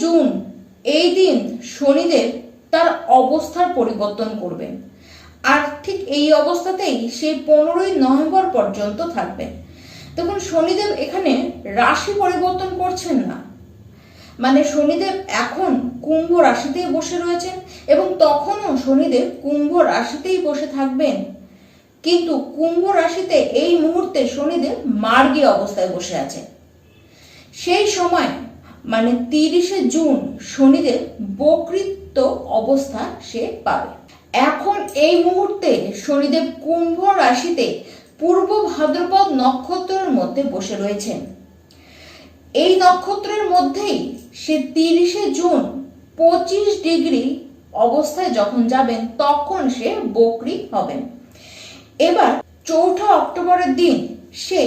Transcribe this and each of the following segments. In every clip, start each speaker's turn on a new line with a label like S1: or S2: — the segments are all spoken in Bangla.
S1: জুন, এই দিন শনিদেব তার অবস্থার পরিবর্তন করবেন। আর ঠিক এই অবস্থাতেই সেই পনেরোই নভেম্বর পর্যন্ত থাকবেন। দেখুন, শনিদেব এখানে রাশি পরিবর্তন করছেন না। মানে শনিদেব এখন কুম্ভ রাশিতেই বসে রয়েছেন এবং তখনও শনিদেব কুম্ভ রাশিতেই বসে থাকবেন। কিন্তু কুম্ভ রাশিতে এই মুহূর্তে শনিদেব মার্গী অবস্থায় বসে আছে সেই সময় মানে তিরিশে জুন শনিদেব বকৃত্ব অবস্থা সে পাবে। এখন এই মুহূর্তে শনিদেব কুম্ভ রাশিতে পূর্ব ভাদ্রপদ নক্ষত্রের মধ্যে বসে রয়েছেন। এই নক্ষত্রের মধ্যেই সে তিরিশে জুন পঁচিশ ডিগ্রি অবস্থায় যখন যাবেন, তখন সে বকরি হবেন। এবার চৌঠা অক্টোবরের দিন সে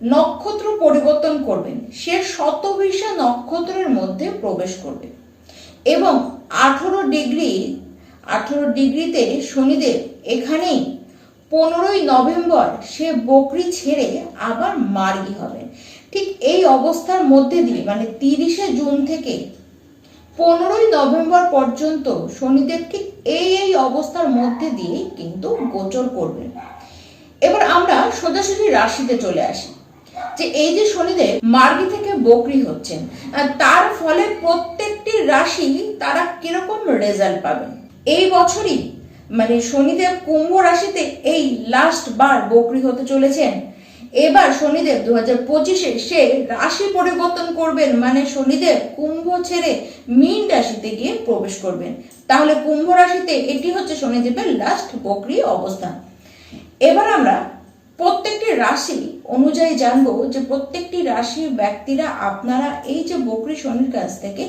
S1: নক্ষত্র পরিবর্তন করবেন। সে শতভিসা নক্ষত্রের মধ্যে প্রবেশ করবে। এবং আঠারো ডিগ্রি, আঠারো ডিগ্রিতে শনিদেব এখানেই পনেরোই নভেম্বর সে বকরি ছেড়ে আবার মার্গি হবেন ঠিক এই অবস্থার মধ্যে দিয়ে মানে তিরিশে জুন থেকে পনেরোই নভেম্বর পর্যন্ত শনিদেব ঠিক এই এই অবস্থার মধ্যে দিয়েই কিন্তু গোচর করবেন। এবার আমরা সোজাসুজি রাশিতে চলে আসি। যে এই যে শনিদেব মার্গি থেকে বকরি হচ্ছেন তার ফলে প্রত্যেকটি রাশি তারা কীরকম রেজাল্ট পাবেন? এই বছরই মানে শনিদেব কুম্ভ রাশিতে এই লাস্ট বার বকরি হতে চলেছেন। এবার শনিদেব দু হাজার পঁচিশে সে রাশি পরিবর্তন করবেন মানে শনিদেব কুম্ভ ছেড়ে মীন রাশিতে গিয়ে প্রবেশ করবেন। তাহলে কুম্ভ রাশিতে এটি হচ্ছে শনিদেবের লাস্ট বকরি অবস্থান। এবার আমরা প্রত্যেকটি রাশি অনুযায়ী জানব যে প্রত্যেকটি রাশির ব্যক্তিরা আপনারা এই যে বকরি শনির কাছ থেকে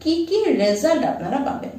S1: কি কি রেজাল্ট আপনারা পাবেন।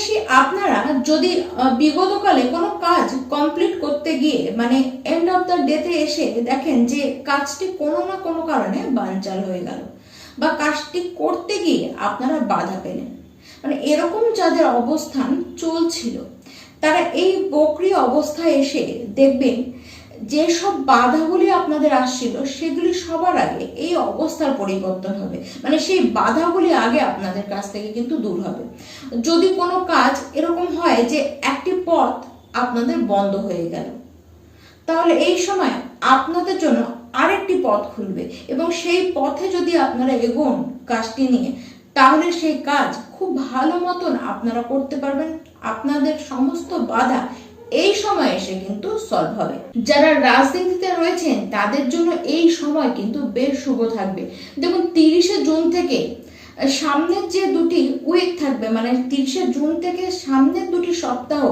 S1: মেষ আপনারা যদি বিগতকালে কোনো কাজ কমপ্লিট করতে গিয়ে মানে এন্ড অফ দ্য ডেতে এসে দেখেন যে কাজটি কোনো না কোনো কারণে বানচাল হয়ে গেল বা কাজটি করতে গিয়ে আপনারা বাধা পেলেন। মানে এরকম যাদের অবস্থান চলছিল, তারা এই বকরি অবস্থায় এসে দেখবেন যেসব বাধাগুলি আপনাদের আসছিল, সেগুলি সবার আগে এই অবস্থার পরিবর্তন হবে। মানে সেই বাধাগুলি আগে আপনাদের কাছ থেকে কিন্তু দূর হবে। যদি কোনো কাজ এরকম হয় যে একটি পথ আপনাদের বন্ধ হয়ে গেল, তাহলে এই সময় আপনাদের জন্য আরেকটি পথ খুলবে এবং সেই পথে যদি আপনারা এগোন কাজটি নিয়ে, তাহলে সেই কাজ খুব ভালো মতন আপনারা করতে পারবেন। আপনাদের সমস্ত বাধা এই সময় এসে কিন্তু সলভ হবে। যারা রাজনীতিতে রয়েছেন, তাদের জন্য এই সময় কিন্তু বেশ শুভ থাকবে। দেখুন, তিরিশে জুন থেকে সামনের যে দুটি উইক থাকবে মানে তিরিশে জুন থেকে সামনের দুটি সপ্তাহ,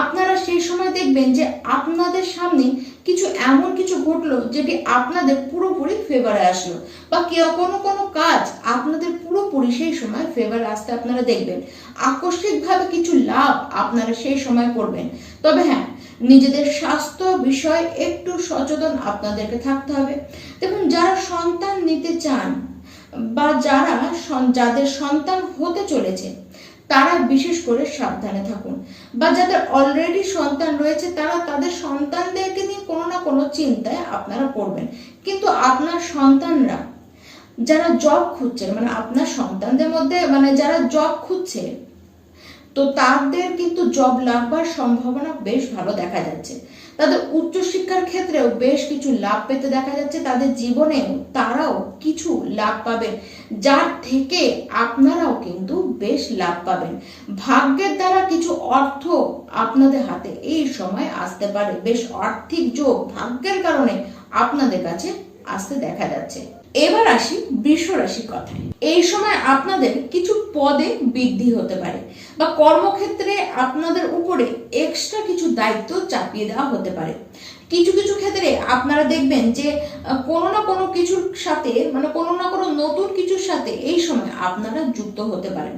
S1: আপনারা সেই সময় দেখবেন যে আপনাদের সামনে কিছু এমন কিছু ঘটলো যেটি আপনাদের পুরোপুরি ফেভারে আসলো। বা কেউ কোনো কোনো কাজ আপনাদের পুরোপুরি সেই সময় ফেভারে আসতে আপনারা দেখবেন। আকস্মিকভাবে কিছু লাভ আপনারা সেই সময় করবেন। তবে হ্যাঁ নিজেদের স্বাস্থ্য বিষয়ে একটু সচেতন আপনাদেরকে থাকতে হবে। দেখুন, যারা সন্তান নিতে চান বা যারা যাদের সন্তান হতে চলেছে, তারা বিশেষ করে সাবধানে থাকুন। বা যাদের অলরেডি সন্তান রয়েছে, তারা তাদের সন্তানদেরকে নিয়ে কোনো না কোনো চিন্তায় আপনারা পড়বেন। কিন্তু আপনার সন্তানরা যারা জব খুঁজছেন মানে আপনার সন্তানদের মধ্যে মানে যারা জব খুঁজছে, তো তাদের কিন্তু জব লাগবার সম্ভাবনা বেশ ভালো দেখা যাচ্ছে। তাদের উচ্চশিক্ষার ক্ষেত্রেও বেশ কিছু লাভ পেতে দেখা যাচ্ছে তাদের জীবনেও তারাও কিছু লাভ পাবেন। যার থেকে আপনারাও কিন্তু বেশ লাভ পাবেন। ভাগ্যের দ্বারা কিছু অর্থ আপনাদের হাতে এই সময় আসতে পারে। বেশ আর্থিক যোগ ভাগ্যের কারণে আপনাদের কাছে আসতে দেখা যাচ্ছে। এবার আসি বৃষ রাশির কথায়। এই সময় আপনাদের কিছু পদে বৃদ্ধি হতে পারে বা কর্মক্ষেত্রে আপনাদের উপরে এক্সট্রা কিছু দায়িত্ব চাপিয়ে দেওয়া হতে পারে। কিছু কিছু ক্ষেত্রে আপনারা দেখবেন যে কোনো না কোনো কিছুর সাথে মানে কোনো না কোনো নতুন কিছুর সাথে এই সময় আপনারা যুক্ত হতে পারেন।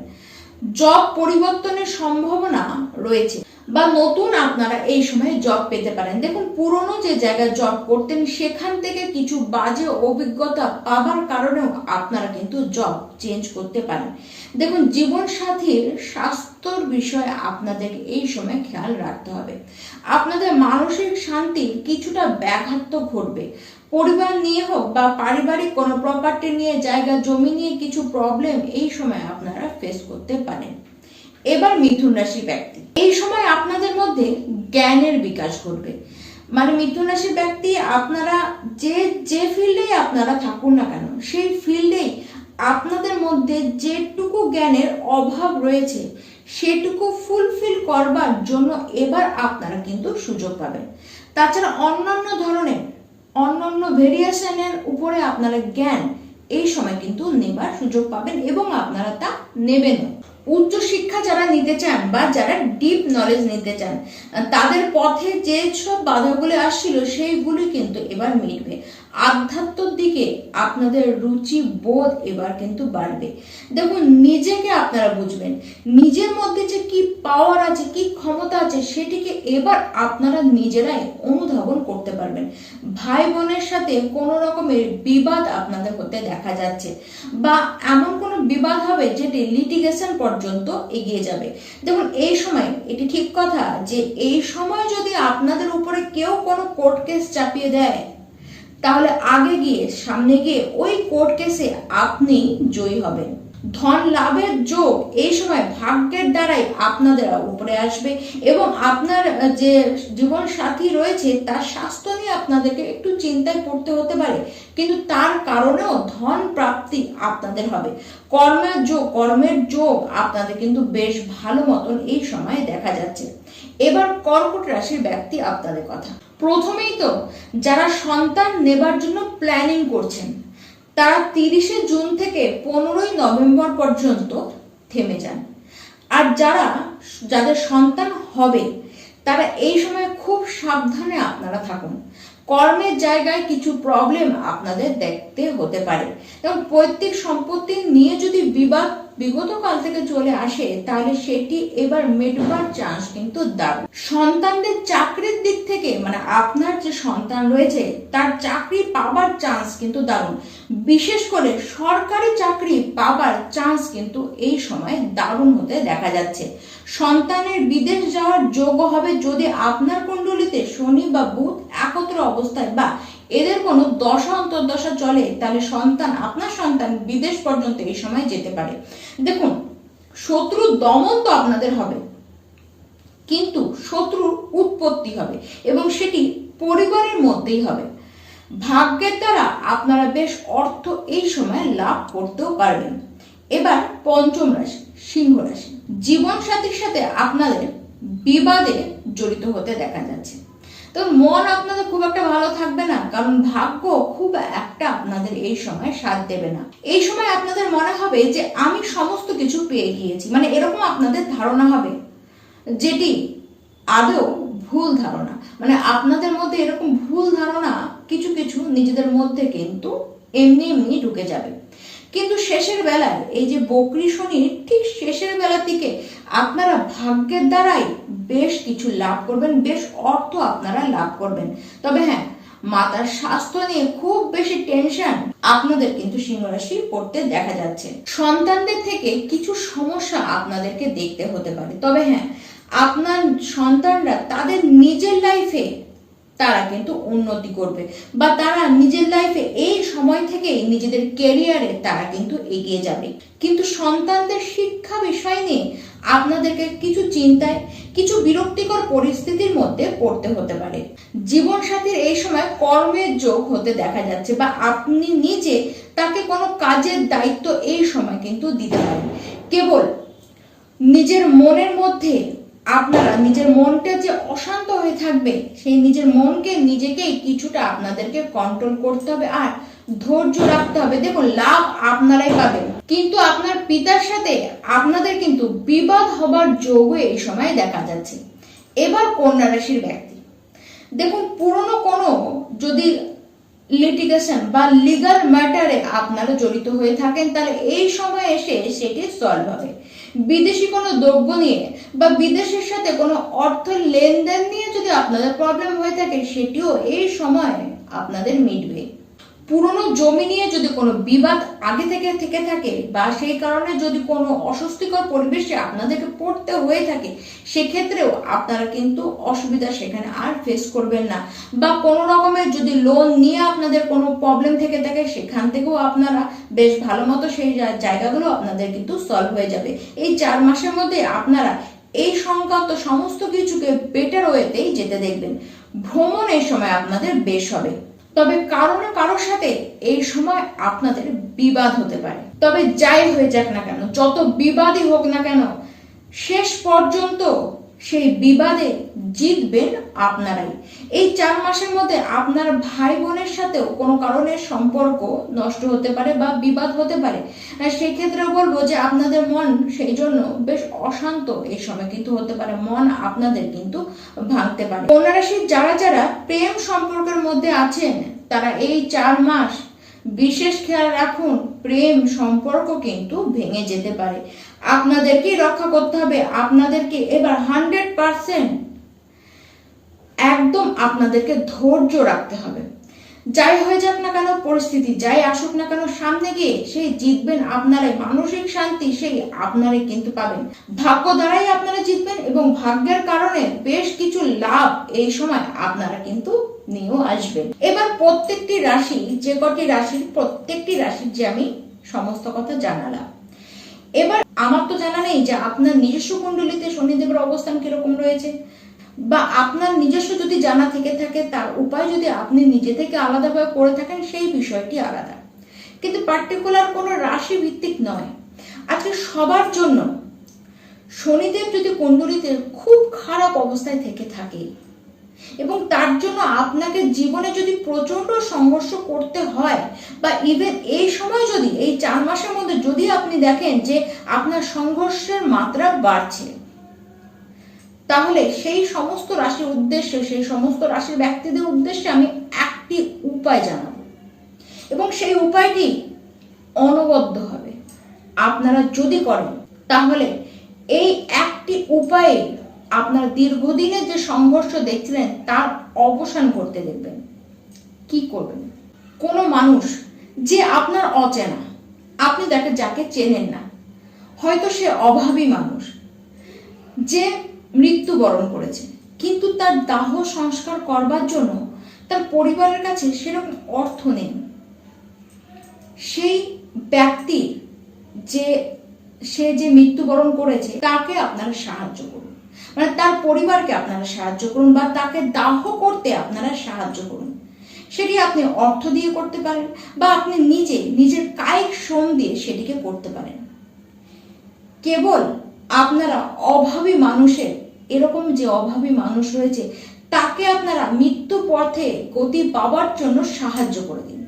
S1: জব পরিবর্তনের সম্ভাবনা রয়েছে বা নতুন আপনারা এই সময় জব পেতে পারেন। দেখুন, পুরনো যে জায়গায় জব করতেন, সেখান থেকে কিছু বাজে অভিজ্ঞতা পাবার কারণেও আপনারা কিন্তু জব চেঞ্জ করতে পারেন। দেখুন জীবন সাথীর স্বাস্থ্যর বিষয়ে আপনাদের এই সময় খেয়াল রাখতে হবে। আপনাদের মানসিক শান্তির কিছুটা ব্যাঘাত ঘটবে পরিবার নিয়ে হোক বা পারিবারিক কোনো প্রপার্টি নিয়ে, জায়গা, জমি নিয়ে কিছু প্রবলেম এই সময় আপনারা ফেস করতে পারেন। এবার মিথুন রাশি ব্যক্তি। এই সময় আপনাদের মধ্যে জ্ঞানের বিকাশ ঘটবে। মানে মিথুন রাশির ব্যক্তি, আপনারা যে যে ফিল্ডেই আপনারা থাকুন না কেন, সেই ফিল্ডেই আপনাদের মধ্যে যেটুকু জ্ঞানের অভাব রয়েছে, সেটুকু ফুলফিল করবার জন্য এবার আপনারা কিন্তু সুযোগ পাবেন। তাছাড়া অন্যান্য ধরনের অন্যান্য ভেরিয়েশনের উপরে আপনারা জ্ঞান, এই সময় কিন্তু নেবার সুযোগ পাবেন এবং আপনারা তা নেবেন। উচ্চ শিক্ষা যারা নিতে চান বা যারা ডিপ নলেজ নিতে চান, তাদের পথে যে সব বাধাগুলি আসছিল সেইগুলি কিন্তু এবার মিটবে। আধ্যাত্মর দিকে আপনাদের রুচি, বোধ এবার কিন্তু বাড়বে। দেখুন, নিজেকে আপনারা বুঝবেন। নিজের মধ্যে যে কি পাওয়ার আছে, কি ক্ষমতা আছে, সেটিকে এবার আপনারা নিজেরাই অনুধাবন করতে পারবেন। ভাই বোনের সাথে কোনো রকমের বিবাদ আপনাদের হতে দেখা যাচ্ছে বা এমন কোনো বিবাদ হবে যেটি লিটিগেশন পর্যন্ত এগিয়ে যাবে। দেখুন, এই সময়, এটি ঠিক কথা যে এই সময় যদি আপনাদের উপরে কেউ কোনো কোর্ট কেস চাপিয়ে দেয় তাহলে আগে গিয়ে, সামনে গিয়ে ওই কোর্ট কেসে আপনি জয়ী হবেন। ধন লাভের যোগ এই সময় ভাগ্যের দ্বারাই আপনাদের উপরে আসবে এবং আপনার যে জীবন সাথী রয়েছে, তার স্বাস্থ্য নিয়ে আপনাদেরকে একটু চিন্তায় পড়তে হতে পারে। কিন্তু তার কারণেও ধন প্রাপ্তি আপনাদের হবে। কর্মের যোগ কর্মের যোগ আপনাদের কিন্তু বেশ ভালো মতন এই সময় দেখা যাচ্ছে। এবার কর্কট রাশির ব্যক্তি আপনাদের কথা। প্রথমেই তো যারা সন্তান নেবার জন্য প্ল্যানিং করছেন, তারা তিরিশে জুন থেকে পনেরোই নভেম্বর পর্যন্ত থেমে যান। আর যারা, যাদের সন্তান হবে, তারা এই সময় খুব সাবধানে আপনারা থাকুন। কর্মের জায়গায় কিছু প্রবলেম আপনাদের দেখতে হতে পারে। এবং পৈতৃক সম্পত্তি নিয়ে যদি বিবাদ বিগত কাল থেকে চলে আসে, তাহলে সেটি এবার মেটবার চান্স কিন্তু দারুণ। সন্তানদের চাকরির দিক থেকে মানে আপনার যে সন্তান রয়েছে, তার চাকরি পাবার চান্স কিন্তু দারুণ। বিশেষ করে সরকারি চাকরি পাবার চান্স কিন্তু এই সময় দারুণ হতে দেখা যাচ্ছে। সন্তানের বিদেশ যাওয়ার যোগ্য হবে যদি আপনার কুণ্ডলিতে শনি বা বুধ একত্র অবস্থায় বা এদের কোনো দশা, অন্তর্দশা চলে, তাহলে সন্তান, আপনার সন্তান বিদেশ পর্যন্ত এই সময় যেতে পারে। দেখুন, শত্রু দমন তো আপনাদের হবে, কিন্তু শত্রুর উৎপত্তি হবে, এবং সেটি পরিবারের মধ্যেই হবে। ভাগ্যের দ্বারা আপনারা বেশ অর্থ এই সময় লাভ করতেও পারবেন। এবার পঞ্চম রাশি, সিংহ রাশি। জীবন সাথীর সাথে আপনাদের বিবাদে জড়িত হতে দেখা যাচ্ছে। তো মন আপনাদের খুব একটা ভালো থাকবে না, কারণ ভাগ্য খুব একটা আপনাদের এই সময় সাথ দেবে না। এই সময় আপনাদের মনে হবে যে আমি সমস্ত কিছু পেয়ে গিয়েছি মানে এরকম আপনাদের ধারণা হবে, যেটি আদৌ ভুল ধারণা। মানে আপনাদের মধ্যে এরকম ভুল ধারণা কিছু কিছু নিজেদের মধ্যে কিন্তু এমনি এমনি ঢুকে যাবে। কিন্তু শেষের বেলায়, এই যে বকরি শনির ঠিক শেষের বেলা থেকে আপনারা ভাগ্যের দ্বারাই বেশ কিছু লাভ করবেন, বেশ অর্থ আপনারা লাভ করবেন। তবে হ্যাঁ মাতার স্বাস্থ্য নিয়ে খুব বেশি টেনশন আপনাদের কিন্তু সিংহ রাশি পড়তে দেখা যাচ্ছে। সন্তানদের থেকে কিছু সমস্যা আপনাদেরকে দেখতে হতে পারে। তবে হ্যাঁ আপনার সন্তানরা তাদের নিজের লাইফে তারা কিন্তু উন্নতি করবে। বা তারা নিজের লাইফে এই সময় থেকেই নিজেদের ক্যারিয়ারে তারা কিন্তু এগিয়ে যাবে। কিন্তু সন্তানদের শিক্ষা বিষয় নিয়ে আপনাদেরকে কিছু চিন্তায়, কিছু বিরক্তিকর পরিস্থিতির মধ্যে পড়তে হতে পারে। জীবন সাথীর এই সময় কর্মের যোগ হতে দেখা যাচ্ছে বা আপনি নিজে তাকে কোনো কাজের দায়িত্ব এই সময় কিন্তু দিতে পারেন। কেবল নিজের মনের মধ্যে আপনারা নিজের মনটা যে অশান্ত হয়ে থাকবে, সেই নিজের মনকে, নিজেকেই কিছুটা আপনাদেরকে কন্ট্রোল করতে হবে আর ধৈর্য রাখতে হবে। দেখুন, লাভ আপনারাই পাবেন। কিন্তু আপনার পিতার সাথে আপনাদের কিন্তু বিবাদ হবার যোগও এই সময় দেখা যাচ্ছে। এবার কন্যা রাশির ব্যক্তি। দেখুন, পুরনো কোনো যদি লিটিগেশন বা লিগাল ম্যাটারে আপনারা জড়িত হয়ে থাকেন, তাহলে এই সময় এসে সেটি সলভ হবে। বিদেশি কোনো দ্রব্য নিয়ে বা বিদেশের সাথে কোনো অর্থ লেনদেন নিয়ে যদি আপনাদের প্রবলেম হয়ে থাকে, সেটিও এই সময়ে আপনাদের মিটবে। পুরনো জমি নিয়ে যদি কোনো বিবাদ আগে থেকে থেকে থাকে বা সেই কারণে যদি কোনো অস্বস্তিকর পরিবেশে আপনাদেরকে পড়তে হয়ে থাকে, সেক্ষেত্রেও আপনারা কিন্তু অসুবিধা সেখানে আর ফেস করবেন না। বা কোনো রকমের যদি লোন নিয়ে আপনাদের কোনো প্রবলেম থেকে থাকে, সেখান থেকেও আপনারা বেশ ভালো মতো সেই জায়গাগুলো আপনাদের কিন্তু সলভ হয়ে যাবে। এই চার মাসের মধ্যে আপনারা এই সংক্রান্ত সমস্ত কিছুকে বেটার ওয়েতেই যেতে দেখবেন। ভ্রমণ এই সময় আপনাদের বেশ হবে। তবে কারও না কারোর সাথে এই সময় আপনাদের বিবাদ হতে পারে। তবে যাই হয়ে যাক না কেন, যত বিবাদই হোক না কেন, শেষ পর্যন্ত সেই বিবাদে জিতবেন আপনারাই। এই চার মাসের মধ্যে আপনার ভাই বোনের সাথেও কোনো কারণে সম্পর্ক নষ্ট হতে পারে বা বিবাদ হতে পারে। সেই ক্ষেত্রে বলব যে আপনাদের মন সেই জন্য বেশ অশান্ত এই সময় কিন্তু হতে পারে। মন আপনাদের কিন্তু ভাঙতে পারে। কন্যা রাশির যারা যারা প্রেম সম্পর্কের মধ্যে আছেন, তারা এই চার মাস বিশেষ খেয়াল রাখুন, প্রেম সম্পর্ক কিন্তু ভেঙে যেতে পারে। আপনাদেরকেই রক্ষা করতে হবে। আপনাদেরকে এবার হান্ড্রেড পার্সেন্ট একদম আপনাদেরকে ধৈর্য রাখতে হবে। যাই হয়ে যাক না কেন পরিস্থিতি, যাই আসুক না কেন, সামনে গিয়ে সেই জিতবেন আপনারাই। মানসিক শান্তি সেই আপনারাই কিন্তু পাবেন। ভাগ্য দ্বারাই আপনারা জিতবেন এবং ভাগ্যের কারণে বেশ কিছু লাভ এই সময় আপনারা কিন্তু নিয়েও আসবেন। এবার প্রত্যেকটি রাশি, যে কটি রাশির প্রত্যেকটি রাশির যে আমি সমস্ত কথা জানালাম। এবার আমার তো জানা নেই যে আপনার নিজস্ব কুণ্ডলিতে শনিদেবের অবস্থান কীরকম রয়েছে। বা আপনার নিজস্ব যদি জানা থেকে থাকে, তার উপায় যদি আপনি নিজে থেকে আলাদাভাবে করে থাকেন, সেই বিষয়টি আলাদা। কিন্তু পার্টিকুলার কোনো রাশি ভিত্তিক নয়। আজকে সবার জন্য শনিদেব যদি কুণ্ডলিতে খুব খারাপ অবস্থায় থেকে থাকে এবং তার জন্য আপনাকে জীবনে যদি প্রচণ্ড সংঘর্ষ করতে হয়, বা ইভেন এই সময় যদি, এই চার মাসের মধ্যে যদি আপনি দেখেন যে আপনার সংঘর্ষের মাত্রা বাড়ছে তাহলে সেই সমস্ত রাশির উদ্দেশ্যে, সেই সমস্ত রাশির ব্যক্তিদের উদ্দেশ্যে আমি একটি উপায় জানাব। এবং সেই উপায়টি অনবদ্য হবে। আপনারা যদি করেন, তাহলে এই একটি উপায়ে আপনার দীর্ঘদিনের যে সংঘর্ষ দেখছিলেন, তার অবসান করতে দেখবেন। কি করবেন? কোনো মানুষ যে আপনার অচেনা, আপনি তাকে যাকে চেনেন না, হয়তো সে অভাবী মানুষ, যে মৃত্যুবরণ করেছে। কিন্তু তার দাহ সংস্কার করবার জন্য তার পরিবারের কাছে সেরকম অর্থ নেই। সেই ব্যক্তি যে, সে যে মৃত্যুবরণ করেছে, তাকে আপনারা সাহায্য করুন। মানে তার পরিবারকে আপনারা সাহায্য করুন বা তাকে দাহ করতে আপনারা সাহায্য করুন। সেটি আপনি অর্থ দিয়ে করতে পারেন বা আপনি নিজে, নিজের কায়িক শ্রম দিয়ে সেটিকে করতে পারেন। কেবল আপনারা অভাবী মানুষের, এরকম যে অভাবী মানুষ রয়েছে, তাকে আপনারা মৃত্যু পথে গতি পাওয়ার জন্য সাহায্য করে দিন।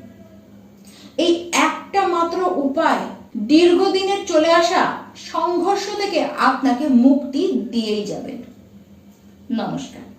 S1: এই একটা মাত্র উপায়, দীর্ঘদিনের চলে আসা সংঘর্ষ থেকে আপনাকে মুক্তি দিয়েই যাবে নমস্কার।